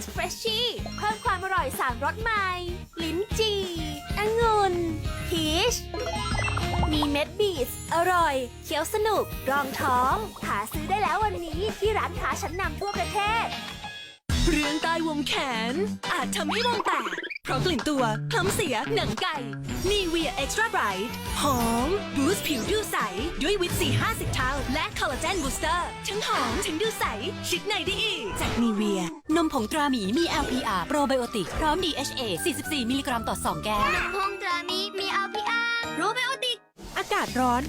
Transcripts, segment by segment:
Peach Freshie เพิ่มความอร่อยสามรสใหม่ ลิ้นจี่องุ่น Peach มีเม็ดบีทอร่อย เคี้ยวสนุก รองท้อง หาซื้อได้แล้ววันนี้ที่ร้านค้าชั้นนำทั่วประเทศ เรื่องใต้วงแขน อาจทำให้วงแตกเพราะกลิ่นตัวคล้ำเสียหนังไก่นีเวียเอ็กซ์ตร้าไบรท์หอมบูสต์ผิวดูใส ด้วยวิตซี50ท่า และคอลลาเจนบูสเตอร์ทั้งหอมถึงดูใส ชิดในได้อีก จากนีเวีย นมผงตราหมีมี LPR โปรไบโอติก พร้อม DHA 44 มิลลิกรัมต่อ 2 แก้วน้ำพงตรามีมี LPR โปรไบโอติก อากาศร้อน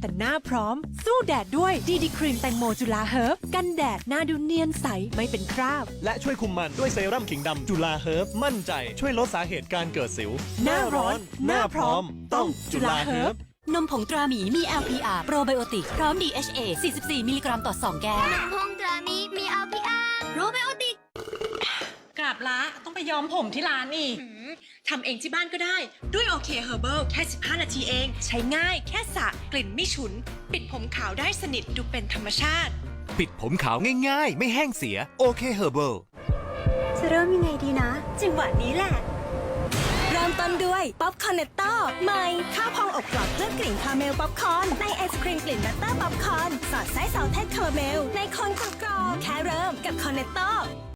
แต่หน้าพร้อม สู้แดดด้วยดีดีครีมแตงโมจุฬาเฮิร์บกันแดดหน้าดูเนียนใสไม่เป็นคราบ และช่วยคุมมันด้วยเซรั่มขิงดำจุฬาเฮิร์บมั่นใจ ช่วยลดสาเหตุการเกิดสิวหน้าร้อนหน้าพร้อมต้องจุฬาเฮิร์บ นมผงตราหมีมี LPR โปรไบโอติก พร้อม DHA 44 มิลลิกรัมต่อ 2 แก้วน้ำพงตรามีมี LPR โปรไบโอติกกราบละต้องไปย้อมผมที่ร้านอีก ทำเองที่บ้านก็ได้ ด้วยโอเคเฮอร์เบิลแค่ 15 นาทีเอง ใช้ง่ายแค่สระกลิ่นไม่ฉุน ปิดผมขาวได้สนิทดูเป็นธรรมชาติ ปิดผมขาวง่ายๆ ไม่แห้งเสียโอเคเฮอร์เบิลจะเริ่มยังไงดีนะ จังหวะนี้แหละ เริ่มต้นด้วยป๊อปคอร์นเนตโต้ใหม่ข้าวพ อบกรอบเคลือบกลิ่นคาราเมลป๊อปคอร์นในไอศครีมกลิ่นบัตเตอร์ป๊อปคอร์นสอดไส้เสาเทสคาราเมล ในคนกรอบๆแค่เริ่มกับคอนเนตโต้